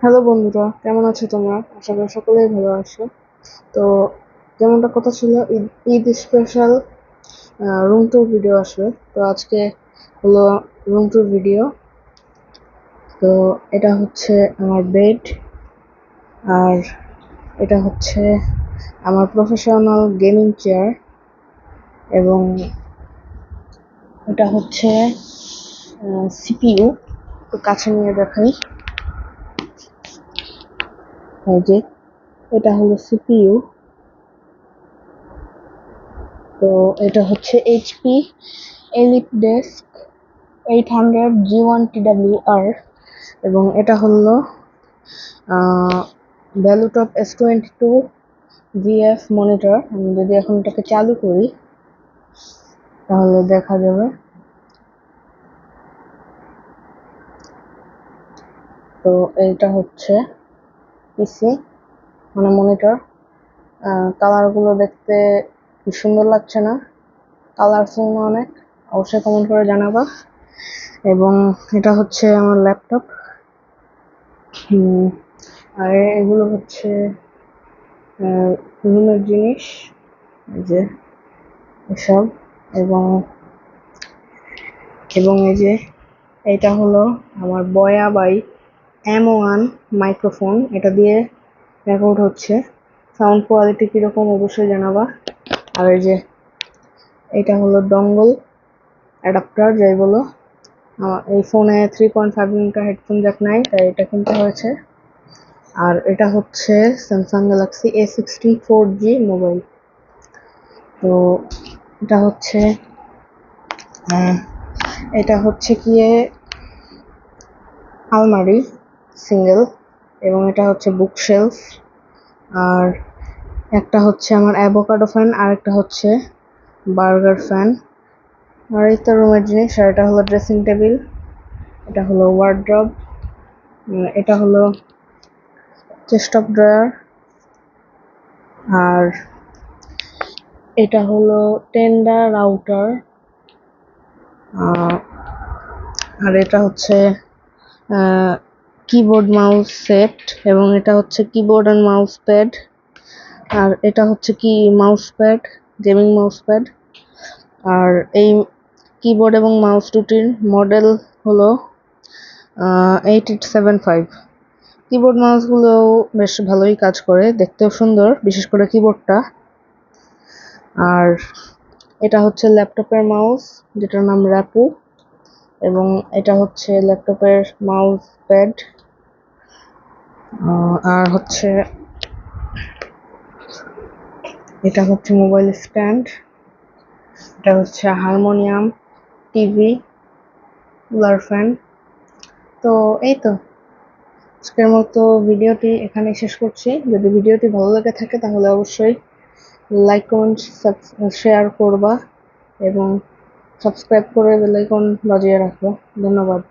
Hello বন্ধুরা, কেমন আছো তোমরা? আশা করি সকলেই ভালো আছো। তো যেমনটা কথা ছিল, Eid Eid special room tour video আসবে। তো আজকে হলো রুম টুর ভিডিও তো এটা হচ্ছে আমার বেড আর এটা হচ্ছে আমার প্রফেশনাল গেমিং চেয়ার এবং এটা হচ্ছে সিপিইউ কাছে নিয়ে দেখাই। এই যে এটা হলো সিপিইউ। তো এটা হচ্ছে HP, elite desk, eight hundred, G one আর এবং এটা হলো ValueTop S twenty two GF monitor. আমি যদি এখন এটাকে চালু করি, তাহলে দেখা যাবে। তো এটা হচ্ছে পিসি মানে মনিটর কালারগুলো দেখতে সুন্দর লাগছে না। কালারফুল না অনেক, অবশ্যই কমেন্ট করে জানাবা। এবং এটা হচ্ছে আমার ল্যাপটপ আর এগুলো হচ্ছে বিভিন্ন জিনিস যে এসব। এবং এবং এই যে এটা হলো আমার বয়া বাই। এম ওয়ান মাইক্রোফোন এটা দিয়ে রেকর্ড হচ্ছে। সাউন্ড কোয়ালিটি কীরকম অবশ্যই জানাবা। আর এই যে, এটা হলো ডঙ্গল অ্যাডাপ্টার যাই বলো। এই ফোনে three point five metre headphone jack নাই, তাই এটা কিনতে হয়েছে। আর এটা হচ্ছে Samsung Galaxy A sixteen four G mobile তো এটা হচ্ছে এটা হচ্ছে গিয়ে আলমারি। সিঙ্গেল এবং এটা হচ্ছে বুক শেলফ আর একটা হচ্ছে আমার অ্যাভোকাডো ফ্যান আর একটা হচ্ছে বার্গার ফ্যান আর এই তো রুমের জিনিস, আর এটা হলো ড্রেসিং টেবিল এটা হলো ওয়ার্ড্রব এটা হলো চেস্ট অফ ড্রয়ার আর এটা হলো টেন্ডার রাউটার আর এটা হচ্ছে কিবোর্ড মাউস সেট এবং এটা হচ্ছে কিবোর্ড অ্যান্ড মাউস প্যাড আর এটা হচ্ছে কি mouse pad gaming mouse pad আর এই কিবোর্ড এবং মাউস দুটির মডেল হলো eight eight seven five keyboard মাউসগুলো বেশ ভালোই কাজ করে, দেখতেও সুন্দর, বিশেষ করে কিবোর্ডটা আর এটা হচ্ছে ল্যাপটপের মাউস যেটার নাম র্যাপু এবং এটা হচ্ছে ল্যাপটপের মাউস প্যাড আর হচ্ছে এটা হচ্ছে মোবাইল স্ট্যান্ড, এটা হচ্ছে হারমোনিয়াম, টিভি, কুলার ফ্যান। তো এই তো, আজকের মতো ভিডিওটি এখানে শেষ করছি। যদি ভিডিওটি ভালো লেগে থাকে তাহলে অবশ্যই লাইক কমেন্ট শেয়ার করবা এবং সাবস্ক্রাইব করে বেলাইকন বাজিয়ে রাখব। ধন্যবাদ।